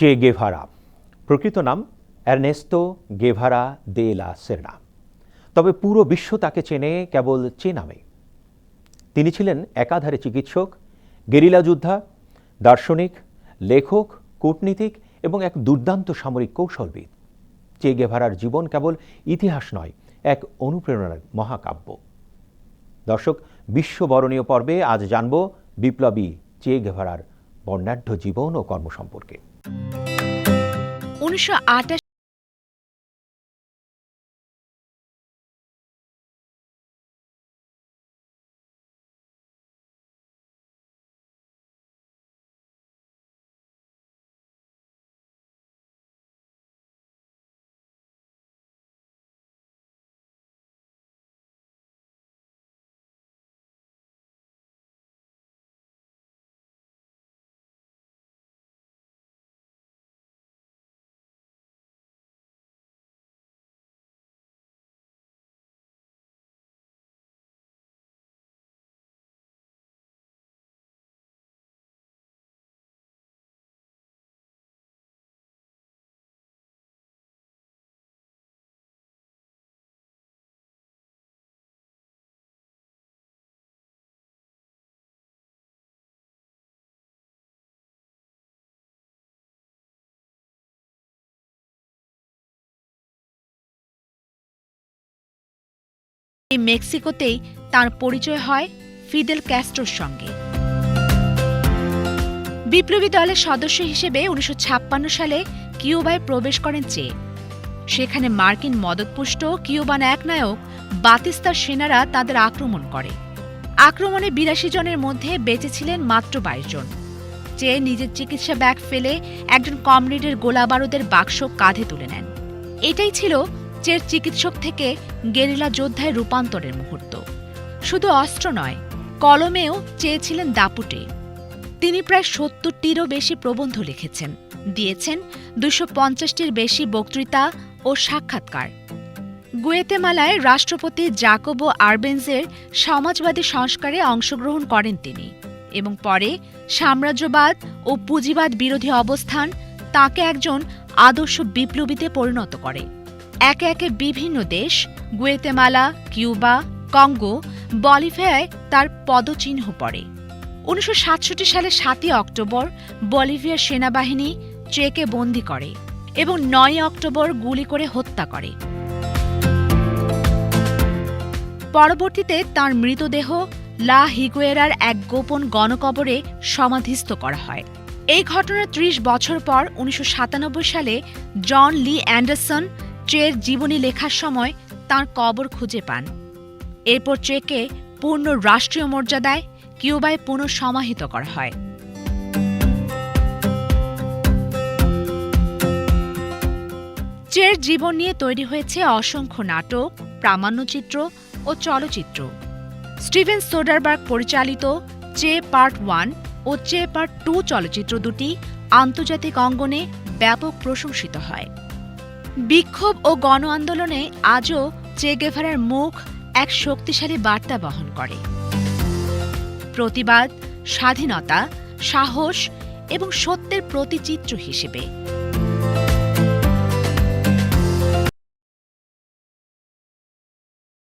চে গেভারা প্রকৃত নাম অ্যারনেস্তো গেভারা দে লা সেরনা তবে পুরো বিশ্ব তাকে চেনে কেবল চে নামে। তিনি ছিলেন একাধারে চিকিৎসক, গেরিলা যোদ্ধা, দার্শনিক, লেখক, কূটনীতিক এবং এক দুর্দান্ত সামরিক কৌশলবিদ। চে গেভারার জীবন কেবল ইতিহাস নয়, এক অনুপ্রেরণার মহাকাব্য। দর্শক বিশ্ববরণীয় পর্বে আজ জানব বিপ্লবী চে গেভারার বর্ণাঢ্য জীবন ও কর্ম সম্পর্কে। উনিশশো এই মেক্সিকোতেই তার পরিচয় হয় ফিদেল ক্যাস্ট্রোর সঙ্গে। বিপ্লবী দলের সদস্য হিসেবে উনিশশো ছাপ্পান্ন সালে কিউবায় প্রবেশ করেন চে। সেখানে মার্কিন মদতপুষ্ট কিউবান একনায়ক বাতিস্তার সেনারা তাদের আক্রমণ করে। আক্রমণে বিরাশি জনের মধ্যে বেঁচে ছিলেন মাত্র বাইশ জন। চে নিজের চিকিৎসা ব্যাগ ফেলে একজন কমরেডের গোলাবারুদের বাক্স কাঁধে তুলে নেন। এটাই ছিল চের চিকিৎসক থেকে গেরিলা যোদ্ধায় রূপান্তরের মুহূর্ত। শুধু অস্ত্র নয়, কলমেও চেয়েছিলেন দাপুটে। তিনি প্রায় সত্তরটিরও বেশি প্রবন্ধ লিখেছেন। দিয়েছেন দুশো পঞ্চাশটির বেশি বক্তৃতা ও সাক্ষাৎকার। গুয়েতেমালায় রাষ্ট্রপতি জাকোবো আরবেন্সের সমাজবাদী সংস্কারে অংশগ্রহণ করেন তিনি এবং পরে সাম্রাজ্যবাদ ও পুঁজিবাদ বিরোধী অবস্থান তাকে একজন আদর্শ বিপ্লবীতে পরিণত করে। একে একে বিভিন্ন দেশ, গুয়েতেমালা, কিউবা, কঙ্গো, বলিভিয়ায় তার পদচিহ্ন পড়ে। উনিশশো সালের সাতই অক্টোবর বলিভিয়ার সেনাবাহিনী চেকে বন্দি করে এবং নয় অক্টোবর গুলি করে হত্যা করে। পরবর্তীতে তার মৃতদেহ লা হিগুয়েরার এক গোপন গণকবরে সমাধিস্থ করা হয়। এই ঘটনার ত্রিশ বছর পর উনিশশো সাতানব্বই সালে জন লি অ্যান্ডারসন চের জীবনী লেখার সময় তার কবর খুঁজে পান। এরপর চেকে পূর্ণ রাষ্ট্রীয় মর্যাদায় কিউবায় পুনঃসমাহিত করা হয়। চের জীবন নিয়ে তৈরি হয়েছে অসংখ্য নাটক, প্রামাণ্যচিত্র ও চলচ্চিত্র। স্টিভেন সোডারবার্গ পরিচালিত চে পার্ট ওয়ান ও চে পার্ট টু চলচ্চিত্র দুটি আন্তর্জাতিক অঙ্গনে ব্যাপক প্রশংসিত হয়। বিক্ষোভ ও গণ আন্দোলনে আজও চে গেভারার মুখ এক শক্তিশালী বার্তা বহন করে। প্রতিবাদ, স্বাধীনতা, সাহস এবং সত্যের প্রতিচিত্র হিসেবে।